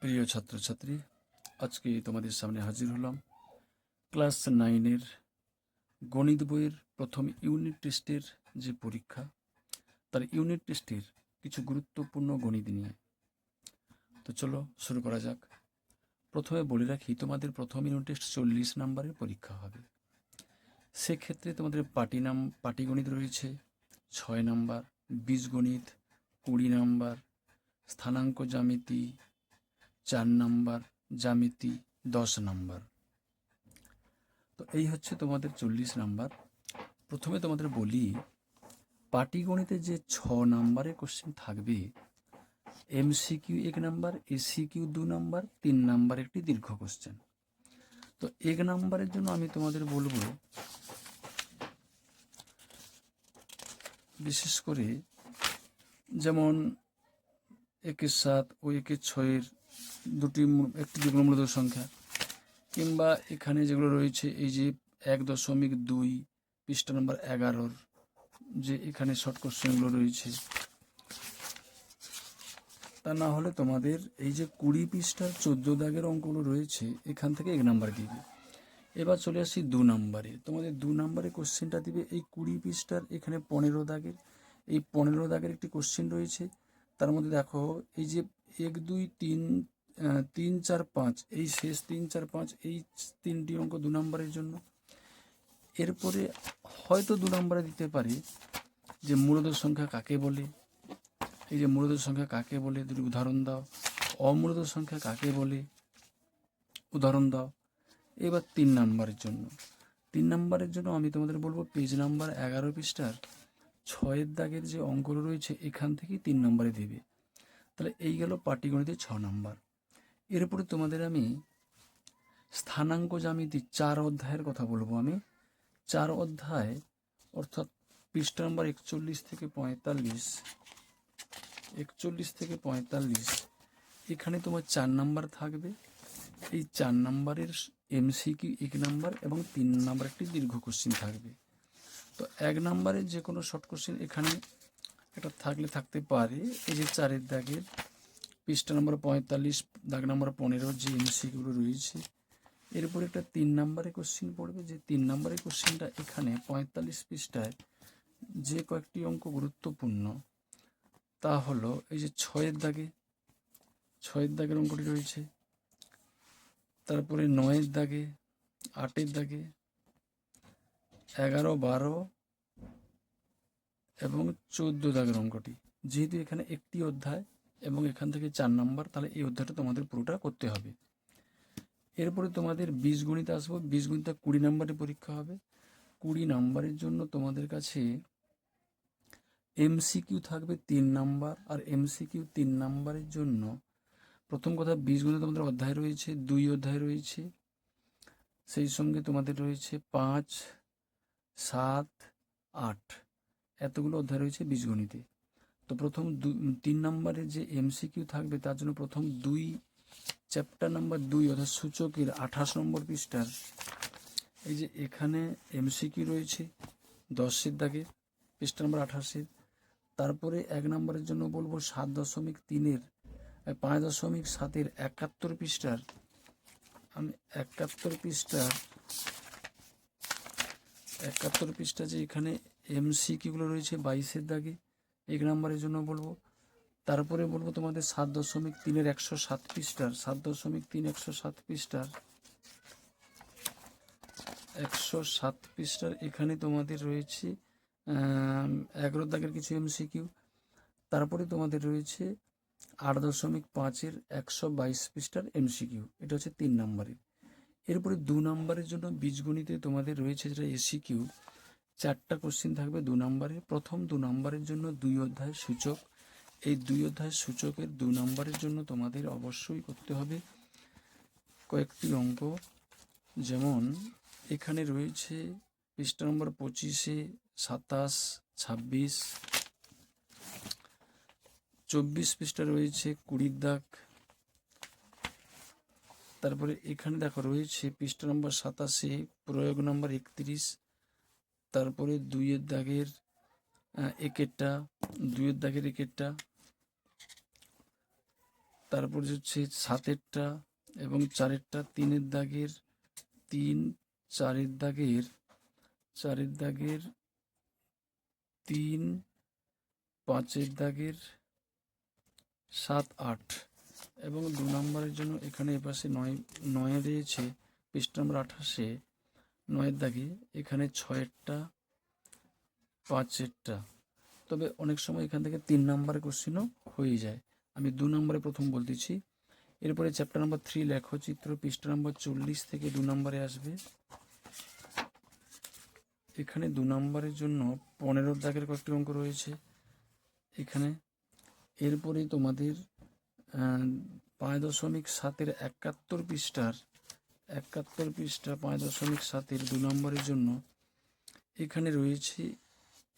প্রিয় ছাত্রছাত্রী, আজকে তোমাদের সামনে হাজির হলাম ক্লাস নাইনের গণিত বইয়ের প্রথম ইউনিট টেস্টের যে পরীক্ষা, তার ইউনিট টেস্টের কিছু গুরুত্বপূর্ণ গণিত নিয়ে। তো চলো শুরু করা যাক। প্রথমে বলে রাখি, তোমাদের প্রথম ইউনিট টেস্ট চল্লিশ নাম্বারের পরীক্ষা হবে। সেক্ষেত্রে তোমাদের পাটি নাম পাটিগণিত রয়েছে, ছয় নাম্বার, বীজগণিত কুড়ি নাম্বার, স্থানাঙ্ক জ্যামিতি চার নাম্বার, জ্যামিতি দশ নাম্বার। তো এই হচ্ছে তোমাদের চল্লিশ নাম্বার। প্রথমে তোমাদের বলি, পাটিগণিতে যে ছ নাম্বারের কোশ্চেন থাকবে এমসিকিউ এক নাম্বার এসিকিউ দু নাম্বার, তিন নাম্বার একটি দীর্ঘ কোশ্চেন তো এক নাম্বারের জন্য আমি তোমাদের বলব, বিশেষ করে যেমন একের সাত ও একের ছয়ের দুটি একটি যুগ্মমূলত সংখ্যা, কিংবা এখানে যেগুলো রয়েছে, এই যে এক দশমিক দুই, পৃষ্ঠা নম্বর এগারোর যে এখানে শর্ট কোশ্চেনগুলো রয়েছে। তা না হলে তোমাদের এই যে কুড়ি পৃষ্ঠার চোদ্দ দাগের অঙ্কগুলো রয়েছে, এখান থেকে এক নাম্বার দিবে। এবার চলে আসি দু নাম্বারে। তোমাদের দু নাম্বারে কোশ্চেনটা দিবে, এই কুড়ি পৃষ্ঠার এখানে পনেরো দাগের, এই পনেরো দাগের একটি কোশ্চেন রয়েছে। তার মধ্যে দেখো, এই যে এক, দুই, তিন তিন, চার, পাঁচ। এই শেষ তিন, চার, পাঁচ, এই তিনটি অঙ্ক দু নম্বরের জন্য। এরপরে হয়তো দু নম্বরে দিতে পারে যে মূলদ সংখ্যা কাকে বলে? এই যে মূলদ সংখ্যা কাকে বলে? দুটি উদাহরণ দাও। অমূলদ সংখ্যা কাকে বলে? উদাহরণ দাও। এবার তিন নাম্বারের জন্য। তিন নাম্বারের জন্য আমি তোমাদের বলব পেজ নাম্বার এগারো পৃষ্ঠার ছয়ের দাগের যে অঙ্কগুলো রয়েছে, এখান থেকেই তিন নম্বরে দেবে। তাহলে এই গেল পাটিগণিতের ছ নম্বর। এরপরে তোমাদের আমি স্থানাঙ্ক জ্যামিতি চার অধ্যায়ের কথা বলব আমি। চার অধ্যায়, অর্থাৎ পৃষ্ঠা নম্বর একচল্লিশ থেকে পঁয়তাল্লিশ, একচল্লিশ থেকে পঁয়তাল্লিশ, এখানে তোমার চার নাম্বার থাকবে। এই চার নাম্বারের এমসিকিউ এক নাম্বার এবং তিন নাম্বার একটি দীর্ঘ কোশ্চিন থাকবে। তো এক নাম্বারের যে কোনো শর্ট কোশ্চেন এখানে এটা থাকলে থাকতে পারে। এই যে চারের দাগের পৃষ্ঠা নম্বর পঁয়তাল্লিশ, দাগ নম্বর পনেরো যে এমসিগুলো রয়েছে এরপর একটা তিন নাম্বারে কোশ্চেন পড়বে। যে তিন নাম্বারের কোশ্চেনটা এখানে পঁয়তাল্লিশ পৃষ্ঠায় যে কয়েকটি অঙ্ক গুরুত্বপূর্ণ, তা হলো এই যে ছয়ের দাগে, ছয়ের দাগের অঙ্কটি রয়েছে, তারপরে নয়ের দাগে, আটের দাগে, এগারো, বারো এবং চোদ্দ দাগের অঙ্কটি। যেহেতু এখানে একটি অধ্যায় এবং এখান থেকে চার নাম্বার, তাহলে এই অধ্যায়টা তোমাদের পুরোটা করতে হবে। এরপরে তোমাদের বীজগণিত আসব। বীজগণিত কুড়ি নাম্বারের পরীক্ষা হবে। কুড়ি নাম্বারের জন্য তোমাদের কাছে এমসিকিউ থাকবে তিন নাম্বার। আর এমসিকিউ তিন নাম্বারের জন্য প্রথম কথা, বীজগণিত তোমাদের অধ্যায় রয়েছে, দুই অধ্যায় রয়েছে। সেই সঙ্গে তোমাদের রয়েছে পাঁচ, সাত, আট। এতগুলো অধ্যায় রয়েছে বীজগণিতে তো প্রথম তিন নম্বরের যে এমসিকিউ থাকবে, তার জন্য প্রথম দুই চ্যাপ্টার নাম্বার দুই অর্থাৎ সূচকের আঠাশ নম্বর পৃষ্ঠার, এই যে এখানে এমসিকিউ রয়েছে দশের দাগে পৃষ্ঠা নম্বর আঠাশের। তারপরে এক নম্বরের জন্য বলব সাত দশমিক তিনের পাঁচ দশমিক সাতের একাত্তর পৃষ্ঠার। আমি একাত্তর পৃষ্ঠার, একাত্তর পৃষ্ঠা যে এখানে এমসিকিউগুলো রয়েছে বাইশের দাগে, এক নম্বরের জন্য বলব। তারপরে বলব তোমাদের সাত দশমিক তিনের একশো সাত পৃষ্ঠার, সাত দশমিক তিন একশো সাত পৃষ্ঠার, একশো সাত পৃষ্ঠার এখানে তোমাদের রয়েছে এগারো দাগের কিছু এমসিকিউ তারপরে তোমাদের রয়েছে আট দশমিক পাঁচের একশো বাইশ পৃষ্ঠার এমসিকিউ এটা হচ্ছে তিন নম্বরের। এরপরে দু নম্বরের জন্য বীজগণিতে তোমাদের রয়েছে যেটা এসিকিউ চারটা কোশ্চিন থাকবে দু নম্বরে। প্রথম দু নম্বরের জন্য দুই অধ্যায় সূচক। এই দুই অধ্যায় সূচকের দু নম্বরের জন্য তোমাদের অবশ্যই করতে হবে কয়েকটি অঙ্ক। যেমন, এখানে রয়েছে পৃষ্ঠা নম্বর পঁচিশে সাতাশ, ছাব্বিশ, চব্বিশ পৃষ্ঠা রয়েছে কুড়ির দাগ। তারপরে এখানে দেখো রয়েছে পৃষ্ঠা নম্বর সাতাশে প্রয়োগ নম্বর একত্রিশ তারপরে দুইয়ের দাগের একেরটা, দুইয়ের দাগের একেরটা, তারপর হচ্ছে সাতেরটা এবং চারেরটা, তিনের দাগের তিন, চারের দাগের চারের দাগের তিন, পাঁচের দাগের সাত, আট এবং দু নম্বরের জন্য এখানে এপাশে নয়, নয়ে রয়েছে, পৃষ্ঠ নম্বর আঠাশে। নয়ের দাগে এখানে ছয়েরটা, পাঁচেরটা। তবে অনেক সময় এখান থেকে তিন নম্বরের কোশ্চিনও হয়ে যায়। আমি দু নম্বরে প্রথম বলতেছি এরপরে চ্যাপ্টার নাম্বার থ্রি লেখচিত্র পৃষ্ঠা নম্বর চল্লিশ থেকে দু নম্বরে আসবে। এখানে দু নম্বরের জন্য পনেরো দাগের কয়েকটি অঙ্ক রয়েছে। এখানে এরপরে তোমাদের পাঁচ দশমিক সাতের একাত্তর পৃষ্ঠার একাত্তর পৃষ্ঠা পাঁচ দশমিক সাতের দু নম্বরের জন্য এখানে রয়েছে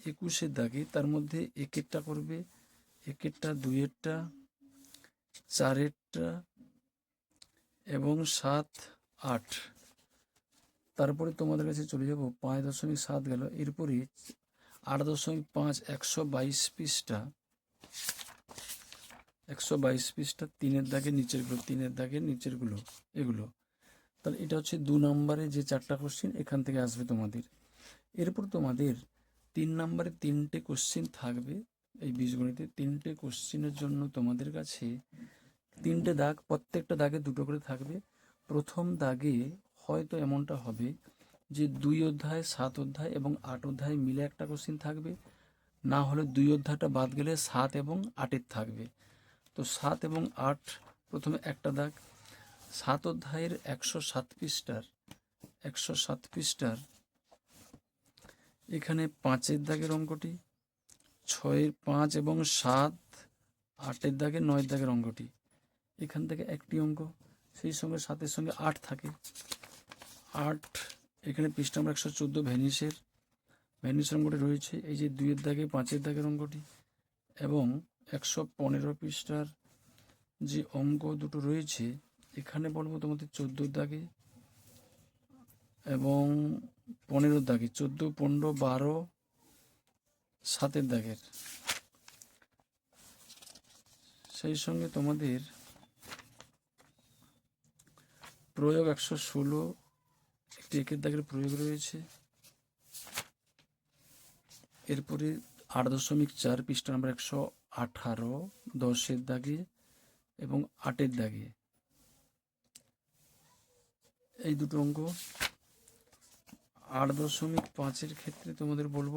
একুশের দাগে, তার মধ্যে একেরটা করবে, একেরটা, দুইয়েরটা, চারেরটা এবং সাত, আট। তারপরে তোমাদের কাছে চলে যাব, পাঁচ দশমিক সাত গেল। এরপরে আট দশমিক পাঁচ একশো বাইশ পৃষ্ঠা, একশো বাইশ পৃষ্ঠা, তিনের দাগে, নিচেরগুলো, তিনের দাগে, নিচেরগুলো, এগুলো। তাহলে এটা হচ্ছে দু নম্বরে যে চারটা কোশ্চিন এখান থেকে আসবে তোমাদের। এরপর তোমাদের তিন নম্বরে তিনটে কোশ্চিন থাকবে এই বীজগণিতে। তিনটে কোশ্চিনের জন্য তোমাদের কাছে তিনটে দাগ, প্রত্যেকটা দাগে দুটো করে থাকবে। প্রথম দাগে হয়তো এমনটা হবে যে দুই অধ্যায়, সাত অধ্যায় এবং আট অধ্যায় মিলে একটা কোশ্চিন থাকবে। না হলে দুই অধ্যায়টা বাদ গেলে সাত এবং আটের থাকবে। তো সাত এবং আট প্রথমে একটা দাগ সাত অধ্যায়ের একশো সাত পৃষ্ঠার, একশো সাত পৃষ্ঠার, এখানে পাঁচের দাগের অঙ্কটি, ছয়ের পাঁচ এবং সাত আটের দাগে নয়ের দাগের অঙ্কটি। এখান থেকে একটি অঙ্ক, সেই সঙ্গে সাতের সঙ্গে আট থাকে। আট, এখানে পৃষ্ঠা নম্বর একশো চোদ্দ ভ্যানিসের ভ্যানিসের অঙ্কটি রয়েছে। এই যে দুইয়ের দাগে, পাঁচের দাগের অঙ্কটি এবং একশো পনেরো পৃষ্ঠার যে অঙ্ক দুটো রয়েছে এখানে বলব তোমাদের চোদ্দোর দাগে এবং পনেরোর দাগে। চোদ্দ, পনেরো, বারো, সাতের দাগের। সেই সঙ্গে তোমাদের প্রয়োগ একশো ষোলো, একটি একের দাগের প্রয়োগ রয়েছে। এরপরে আট দশমিক চার পৃষ্ঠা নাম্বার একশো আঠারো, দশের দাগে এবং আটের দাগে। এই দুটো অঙ্ক। আট দশমিক পাঁচের ক্ষেত্রে তোমাদের বলব,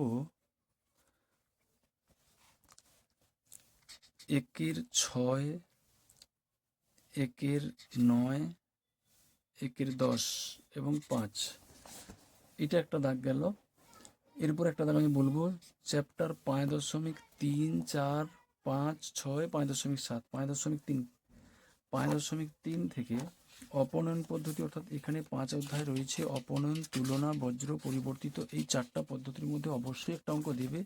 একের ছয়, একের নয়, একের দশ এবং পাঁচ। এটা একটা দাগ গেল। এরপর একটা দাগ আমি বলব চ্যাপ্টার পাঁচ দশমিক তিন, চার, পাঁচ, ছয়, পাঁচ দশমিক সাত, পাঁচ দশমিক তিন। পাঁচ দশমিক তিন থেকে অপনয়ন পদ্ধতি অর্থাৎ এখানে পাঁচ অধ্যায় রয়েছে। অপনয়ন, তুলনা, বজ্র পরিবর্তিত এই চারটা পদ্ধতির মধ্যে অবশ্যই একটা অঙ্ক দেবে।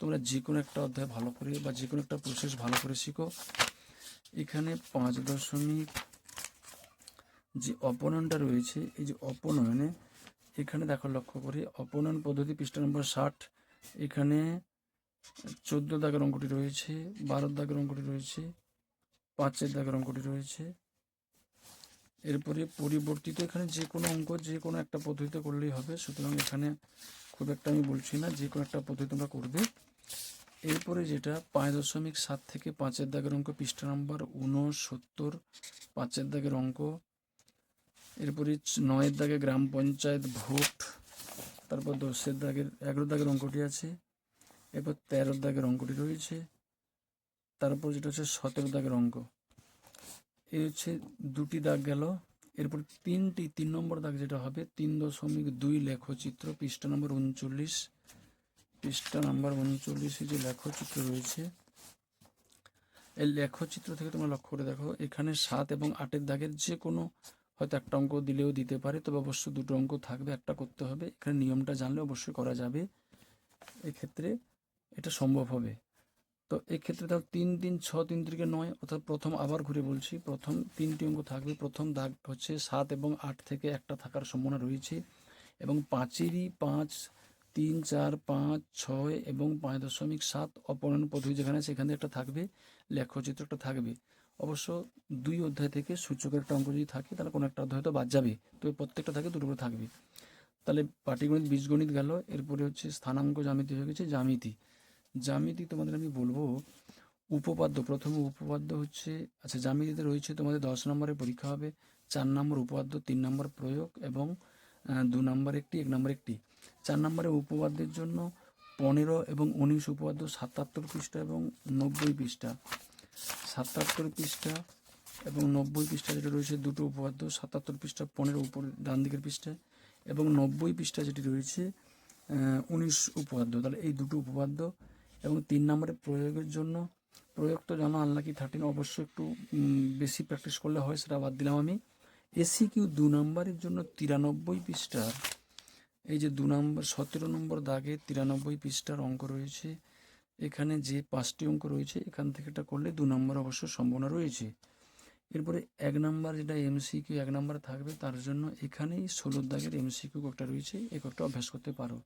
তোমরা যে কোনো একটা অধ্যায় ভালো করে বা যে কোনো একটা প্রসেস ভালো করে শিখো। এখানে পাঁচ দশমিক যে অপনয়নটা রয়েছে, এই যে অপনয়নে এখানে দেখো লক্ষ্য করে, অপনয়ন পদ্ধতি পৃষ্ঠা নম্বর ষাট। এখানে চোদ্দ দাগের অঙ্কটি রয়েছে, বারো দাগের অঙ্কটি রয়েছে, পাঁচের দাগের অঙ্কটি রয়েছে এরপরে পরিবর্তিত এখানে যে কোনো অঙ্ক যে কোনো একটা পদ্ধতিতে করলেই হবে। সুতরাং এখানে খুব একটা আমি বলছি না, যে কোনো একটা পদ্ধতি তোমরা করবে। এরপরে যেটা, পাঁচ দশমিক সাত থেকে পাঁচের দাগের অঙ্ক, পৃষ্ঠা নাম্বার উনসত্তর পাঁচের দাগের অঙ্ক। এরপরে নয়ের দাগে গ্রাম পঞ্চায়েত ভোট, তারপর দশের দাগের, এগারো দাগের অঙ্কটি আছে। এরপর তেরোর দাগের অঙ্কটি রয়েছে। তারপর যেটা হচ্ছে সতেরো দাগের অঙ্ক। এই হচ্ছে দুটি দাগ গেল। এরপর তিনটি, তিন নম্বর দাগ যেটা হবে, তিন দশমিক দুই লেখচিত্র, পৃষ্ঠা নম্বর উনচল্লিশ। পৃষ্ঠা নাম্বার উনচল্লিশে যে লেখচিত্র রয়েছে, এই লেখচিত্র থেকে তোমরা লক্ষ্য করে দেখো, এখানে সাত এবং আটের দাগের যে কোনো হয়তো একটা অঙ্ক দিলেও দিতে পারে, তবে অবশ্যই দুটো অঙ্ক থাকবে, একটা করতে হবে। এখানে নিয়মটা জানলে অবশ্যই করা যাবে। এক্ষেত্রে এটা সম্ভব হবে। তো এক্ষেত্রে দেখো তিন তিন ছ তিন তিরিকে নয়, অর্থাৎ প্রথম আবার ঘুরে বলছি। প্রথম তিনটি অঙ্ক থাকবে। প্রথম দাগ হচ্ছে সাত এবং আট থেকে একটা থাকার সম্ভাবনা রয়েছে। এবং পাঁচেরই পাঁচ, তিন, চার, পাঁচ, ছয় এবং পাঁচ দশমিক সাত অপনয়ন পদ্ধতি যেখানে সেখানে একটা থাকবে। লেখচিত্র একটা থাকবে। অবশ্য দুই অধ্যায় থেকে সূচকের একটা অঙ্ক যদি থাকে, তাহলে কোনো একটা অধ্যায় তো বাদ যাবে। তবে প্রত্যেকটা থাকে দুটো করে থাকবে। তাহলে পাটিগণিত, বীজগণিত গেল। এরপরে হচ্ছে স্থানাঙ্ক, জ্যামিতি হয়ে গেছে, জ্যামিতি। জ্যামিতি তোমাদের আমি বলব, উপপাদ্য, প্রথম উপপাদ্য হচ্ছে আচ্ছা জ্যামিতিতে রয়েছে তোমাদের দশ নম্বরের পরীক্ষা হবে, চার নম্বর উপপাদ্য, তিন নম্বর প্রয়োগ এবং দু নম্বর একটি, এক নম্বর একটি। চার নম্বরে উপপাদ্যের জন্য পনেরো এবং উনিশ উপপাদ্য সাতাত্তর পৃষ্ঠা এবং নব্বই পৃষ্ঠা। সাতাত্তর পৃষ্ঠা এবং নব্বই পৃষ্ঠা যেটা রয়েছে দুটো উপপাদ্য, সাতাত্তর পৃষ্ঠা পনেরো উপর, ডান দিকের পৃষ্ঠায় এবং নব্বই পৃষ্ঠা যেটি রয়েছে উনিশ উপপাদ্য। তাহলে এই দুটো উপপাদ্য এবং তিন নম্বরে প্রয়োগের জন্য প্রয়োগ তো জানো আনলাকি থার্টিন অবশ্যই একটু বেশি প্র্যাকটিস করলে হয়, সেটা বাদ দিলাম আমি। এসি কিউ দু নম্বরের জন্য তিরানব্বই পৃষ্ঠার এই যে দু নম্বর, সতেরো নম্বর দাগে তিরানব্বই পৃষ্ঠার অঙ্ক রয়েছে। এখানে যে পাঁচটি অঙ্ক রয়েছে, এখান থেকে এটা করলে দু নম্বর অবশ্য সম্ভাবনা রয়েছে। এরপরে এক নাম্বার যেটা এমসিকিউ এক নাম্বার থাকবে, তার জন্য এখানেই ষোলোর দাগের এমসিকিউ একটা রয়েছে এক একটা অভ্যাস করতে পারো।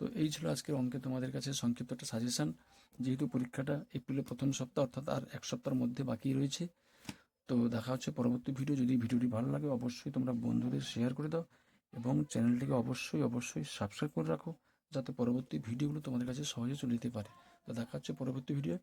তো এই ছিল আজকের অঙ্কে তোমাদের কাছে সংক্ষিপ্ত একটা সাজেশান যেহেতু পরীক্ষাটা এপ্রিলের প্রথম সপ্তাহ, অর্থাৎ আর এক সপ্তাহের মধ্যে বাকি রয়েছে, তো দেখা হচ্ছে পরবর্তী ভিডিও যদি ভিডিওটি ভালো লাগে, অবশ্যই তোমরা বন্ধুদের শেয়ার করে দাও এবং চ্যানেলটিকে অবশ্যই অবশ্যই সাবস্ক্রাইব করে রাখো, যাতে পরবর্তী ভিডিওগুলো তোমাদের কাছে সহজে চলে যেতে পারে। তো দেখা হচ্ছে পরবর্তী ভিডিও